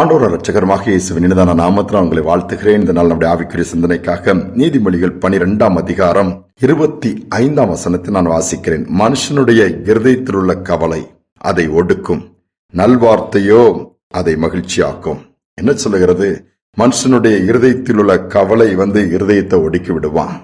ஆண்டோர ரட்சகரமாக இயேசுவின் இனிதான நாமத்தில் உங்களை வாழ்த்துகிறேன். இந்த நாள் நம்முடைய ஆவிக்குரிய சிந்தனைக்காக நீதிமொழிகள் பனிரெண்டாம் அதிகாரம் இருபத்தி ஐந்தாம் வசனத்தை நான் வாசிக்கிறேன். மனுஷனுடைய இருதயத்தில் உள்ள கவலை அதை ஒடுக்கும். நல்வார்த்தையோ அதை மகிழ்ச்சியாக்கும். என்ன சொல்லுகிறது? மனுஷனுடைய இருதயத்தில் உள்ள கவலை வந்து இருதயத்தை ஒடுக்கி விடுவான்.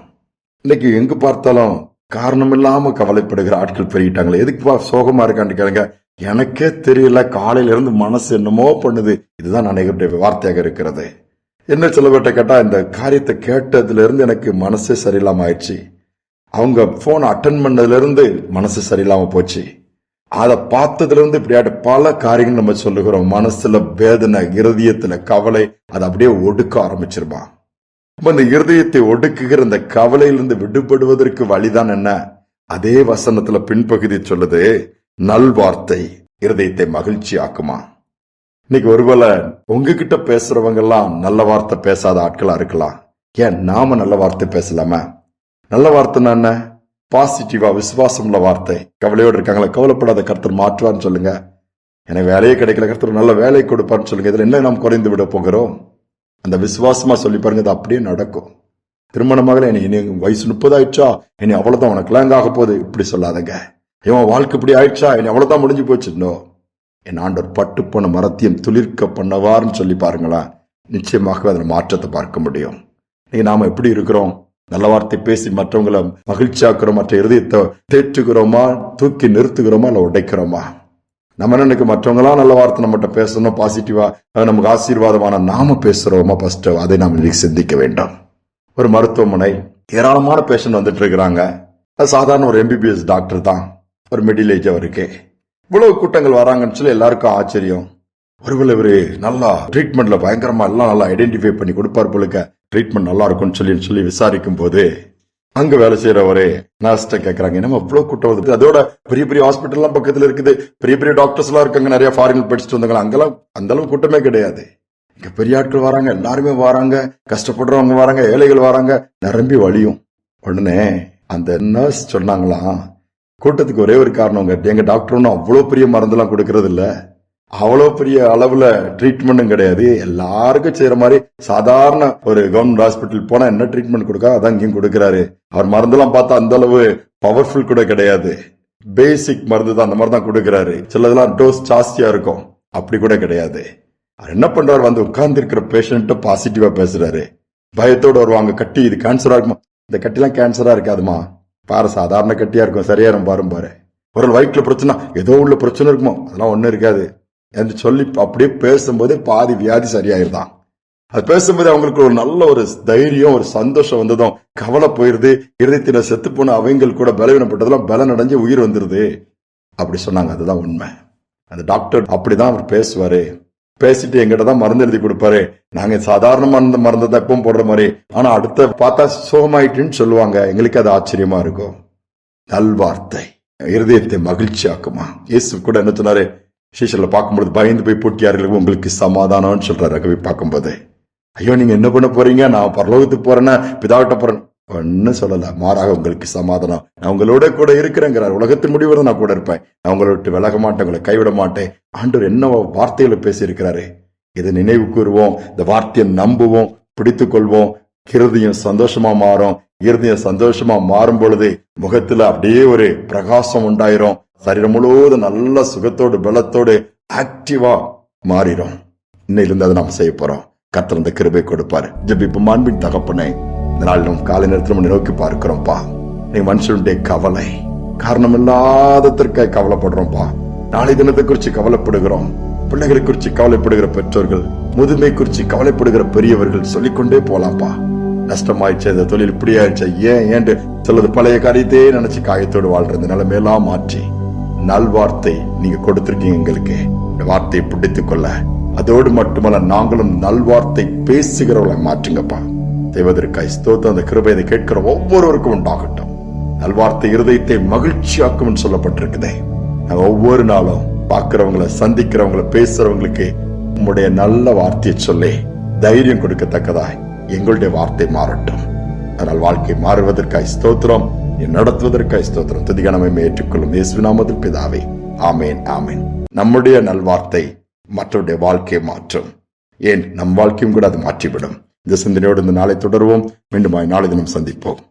இன்னைக்கு எங்கு பார்த்தாலும் காரணம் இல்லாம கவலைப்படுகிற ஆட்கள் பெருகிட்டாங்களே. எதுக்குப்பா சோகமா இருக்கான்னு கேளுங்க. எனக்கே தெரியல காலையிலிருந்து மனசு என்னமோ பண்ணுது. இதுதான் அனைவருடைய வார்த்தையாக இருக்கிறது. என்ன சில பேர்ட்ட கேட்டா இந்த காரியத்தை கேட்டதுல இருந்து எனக்கு மனசே சரியில்லாம ஆயிடுச்சு. அவங்க போன் அட்டன் பண்ணதுல இருந்து மனசு சரியில்லாம போச்சு. அதை பார்த்ததுல இருந்து இப்படியாட்ட பல காரியங்கள் நம்ம சொல்லுகிறோம். மனசுல வேதனை இருதயத்துல கவலை அதை அப்படியே ஒடுக்க ஆரம்பிச்சிருப்பான் அப்ப இந்த இருதயத்தை ஒடுக்குகிற இந்த கவலையிலிருந்து விடுபடுவதற்கு வழிதான் என்ன? அதே வசனத்துல பின்பகுதி சொல்லுது. நல்வார்த்தை இருதயத்தை மகிழ்ச்சி ஆக்குமா இன்னைக்கு ஒருவேளை உங்ககிட்ட பேசுறவங்க எல்லாம் நல்ல வார்த்தை பேசாத ஆட்களா இருக்கலாம். ஏன் நாம நல்ல வார்த்தை பேசலாமா? நல்ல வார்த்தைன்னா என்ன? பாசிட்டிவா விசுவாசம் உள்ள வார்த்தை. கவலையோடு இருக்காங்களா? கவலைப்படாத கருத்தர் மாற்றுவான்னு சொல்லுங்க. எனக்கு வேலையே கிடைக்கல. கருத்தர் நல்ல வேலையை கொடுப்பான்னு சொல்லுங்க. இதுல என்ன நாம் குறைந்து விட போகிறோம்? அந்த விசுவாசமா சொல்லி பாருங்க அது அப்படியே நடக்கும். திருமணமாக இனி வயசு முப்பதாயிடுச்சா? இனி அவ்வளவுதான் உனக்கு லேங்காக போகுது. இப்படி சொல்லாதங்க. இவன் வாழ்க்கை இப்படி ஆயிடுச்சா? இனி அவ்வளவுதான் முடிஞ்சு போச்சுன்னோ என் ஆண்டவர் பட்டு போன மரத்தையும் துளிர்க்க பண்ணவார்னு சொல்லி பாருங்களேன். நிச்சயமாகவே அதில் மாற்றத்தை பார்க்க முடியும். இன்னைக்கு நாம எப்படி இருக்கிறோம்? நல்ல வார்த்தை பேசி மற்றவங்களை மகிழ்ச்சியாக்குறோம்? மற்ற இருதயத்தை தேற்றுகிறோமா தூக்கி நிறுத்துகிறோமா? இல்லை உடைக்கிறோமா? நம்ம நினைக்க மற்றவங்களாம் நல்ல வார்த்தை நம்மகிட்ட பேசணும் பாசிட்டிவா அது நமக்கு ஆசீர்வாதமான நாம பேசுறோமா ஃபர்ஸ்ட் அதை நாம் இன்னைக்கு சிந்திக்க வேண்டும். ஒரு மருத்துவமனை ஏராளமான பேஷண்ட் வந்துட்டு இருக்கிறாங்க. அது சாதாரண ஒரு எம்பிபிஎஸ் டாக்டர் தான். ஒரு மிடில் ஏஜ் அவருக்கு இவ்வளவு கூட்டங்கள் வராங்கன்னு சொல்லி எல்லாருக்கும் ஆச்சரியம். ஒருவேளை இவரு நல்லா ட்ரீட்மெண்ட்ல பயங்கரமா எல்லாம் நல்லா ஐடென்டிஃபை பண்ணி கொடுப்பார் போலுக்க ட்ரீட்மெண்ட் நல்லா இருக்கும்னு சொல்லி சொல்லி விசாரிக்கும் போது அங்க வேலை செய்யறவரே நர்ஸ்ட கேக்குறாங்க நம்ம இவ்வளவு கூட்டம் வருது? அதோட பெரிய பெரிய ஹாஸ்பிட்டல் எல்லாம் பக்கத்துல இருக்குது. பெரிய பெரிய டாக்டர்ஸ் எல்லாம் இருக்காங்க நிறைய ஃபாரின் படிச்சுட்டு வந்தாங்க. அங்கெல்லாம் அந்த அளவு கூட்டமே கிடையாது. இங்க பெரிய ஆட்கள் வராங்க எல்லாருமே வராங்க கஷ்டப்படுறவங்க வராங்க ஏழைகள் வராங்க நிரம்பி வழியும். உடனே அந்த நர்ஸ் சொன்னாங்களாம் கூட்டத்துக்கு ஒரே ஒரு காரணம் எங்க டாக்டர் ஒன்றும் அவ்வளோ பெரிய மருந்தெல்லாம் கொடுக்கறது இல்ல அவ்வளோ பெரிய அளவுல ட்ரீட்மெண்ட்டும் கிடையாது. எல்லாருக்கும் செய்யற மாதிரி சாதாரண ஒரு கவர்மெண்ட் ஹாஸ்பிட்டல் போனா என்ன ட்ரீட்மெண்ட் கொடுக்க? அதான் இங்கேயும் கொடுக்கறாரு. அவர் மருந்தெல்லாம் பார்த்தா அந்த அளவு பவர்ஃபுல் கூட கிடையாது. பேசிக் மருந்து தான் அந்த மாதிரி தான் கொடுக்கறாரு. சிலதெல்லாம் டோஸ் ஜாஸ்தியா இருக்கும். அப்படி கூட கிடையாது. அவர் என்ன பண்றாரு? வந்து உட்கார்ந்து இருக்கிற பேஷண்ட்ட பாசிட்டிவா பேசுறாரு. பயத்தோட வருவாங்க. கட்டி இது கேன்சரா இருக்குமா? இந்த கட்டிலாம் கேன்சரா இருக்காதுமா? பாரு சாதாரண கட்டியா இருக்கும் சரியாயிரும் பாரும் பாரு. ஒரு வயிற்றுல பிரச்சனை ஏதோ உள்ள பிரச்சனை இருக்குமோ அதெல்லாம் ஒன்றும் இருக்காது. என்று சொல்லி அப்படியே பேசும்போது பாதி வியாதி சரியாயிருதான். அது பேசும்போது அவங்களுக்கு ஒரு நல்ல ஒரு தைரியம் ஒரு சந்தோஷம் வந்ததும் கவலை போயிருது இருதயத்தில செத்து போன அவங்கள் கூட பலவீனப்பட்டதெல்லாம் பலன் அடைஞ்சு உயிர் வந்துருது. அப்படி சொன்னாங்க அதுதான் உண்மை. அந்த டாக்டர் அப்படிதான் அவர் பேசுவாரு. பேசிட்டு எங்கிட்ட தான் மருந்து எழுதி கொடுப்பாரு. நாங்க சாதாரண மருந்து மருந்து தான் எப்பவும் போடுற மாதிரி. ஆனா அடுத்த பார்த்தா சோகமாயிட்டுன்னு சொல்லுவாங்க. எங்களுக்கு அது ஆச்சரியமா இருக்கும். நல்வார்த்தை. இருதயத்தை மகிழ்ச்சியாக்குமா. இயேசு கூட என்ன சொன்னாரு? சீசர்ல பார்க்கும்போது பயந்து போய் பூட்டியார்கள் உங்களுக்கு சமாதானம்னு சொல்றாரு போய் பார்க்கும்போது. ஐயோ நீங்க என்ன பண்ண போறீங்க? நான் பரலோகத்துக்கு போறேன்னா பிதாவிட்ட போறேன். ஒன்னு சொல்லல. மாறாக உங்களுக்கு சமாதானம். நான் உங்களோட கூட இருக்கிறேங்கிறார் உலகத்தின் முடிவு நான் கூட இருப்பேன். நான் உங்களை விட்டு விலக மாட்டேன் உங்களை கைவிட மாட்டேன். ஆண்டவர் என்ன வார்த்தைகளை பேசியிருக்கிறாரு. இதை நினைவு கூறுவோம். இந்த வார்த்தையை நம்புவோம் பிடித்து கொள்வோம். இருதயம் சந்தோஷமா மாறும். இருதயம் சந்தோஷமா மாறும் பொழுது முகத்துல அப்படியே ஒரு பிரகாசம் உண்டாயிரும். சரீரம் முழுவதும் நல்ல சுகத்தோடு பலத்தோடு ஆக்டிவா மாறிடும் இன்னையிலிருந்து அதை நாம் செய்ய போறோம். கத்திரந்த கிருபை கொடுப்பாரு. ஜபிப்பு மாண்பின் தகப்பனை இந்த நாள் நம் காலை நேரத்தில் நம்ம நோக்கி பார்க்கிறோம்ப்பா நீ மனுஷனுடைய கவலை. காரணம் இல்லாததற்காக கவலைப்படுறோம்ப்பா நாளை தினத்தை குறித்து கவலைப்படுகிறோம். பிள்ளைகளை குறித்து கவலைப்படுகிற பெற்றோர்கள் முதுமை குறித்து கவலைப்படுகிற பெரியவர்கள் சொல்லிக்கொண்டே போலாம்ப்பா நஷ்டமாயிடுச்சு இந்த தொழில் இப்படி ஆயிடுச்சு ஏன் ஏன்ட்டு சிலது பழைய காரியத்தையே நினைச்சு காயத்தோடு வாழ்ற நிலைமையெல்லாம் மாற்றி நல்வார்த்தை நீங்க கொடுத்திருக்கீங்க எங்களுக்கு. இந்த வார்த்தையை பிடித்துக் கொள்ள அதோடு மட்டுமல்ல நாங்களும் நல்வார்த்தை பேசுகிறவளை மாற்றுங்கப்பா. தேவதற்காய் ஸ்தோத்திரம். அந்த கிருபை இதை கேட்கிற ஒவ்வொருவருக்கும் உண்டாகட்டும். நல்வார்த்தை இருதயத்தை மகிழ்ச்சியாக்கும் சொல்லப்பட்டிருக்குதே. நாங்கள் ஒவ்வொரு நாளும் பார்க்கிறவங்கள சந்திக்கிறவங்கள பேசுறவங்களுக்கு உங்களுடைய நல்ல வார்த்தையை சொல்லி. தைரியம் கொடுக்கத்தக்கதாய் எங்களுடைய வார்த்தை மாறட்டும். அதனால் வாழ்க்கை மாறுவதற்காய் ஸ்தோத்திரம் நடத்துவதற்காய் ஸ்தோத்திரம். துதிகணமை ஏற்றுக்கொள்ளும் இயேசுநாமத்தில் பிதாவே. ஆமேன் ஆமேன். நம்முடைய நல்வார்த்தை மற்றவருடைய வாழ்க்கையை மாற்றும். ஏன்? நம் வாழ்க்கையும் கூட அது மாற்றிவிடும். இந்த சிந்தனையோடு இந்த நாளை தொடருவோம். மீண்டும் நாளை தினம் சந்திப்போம்.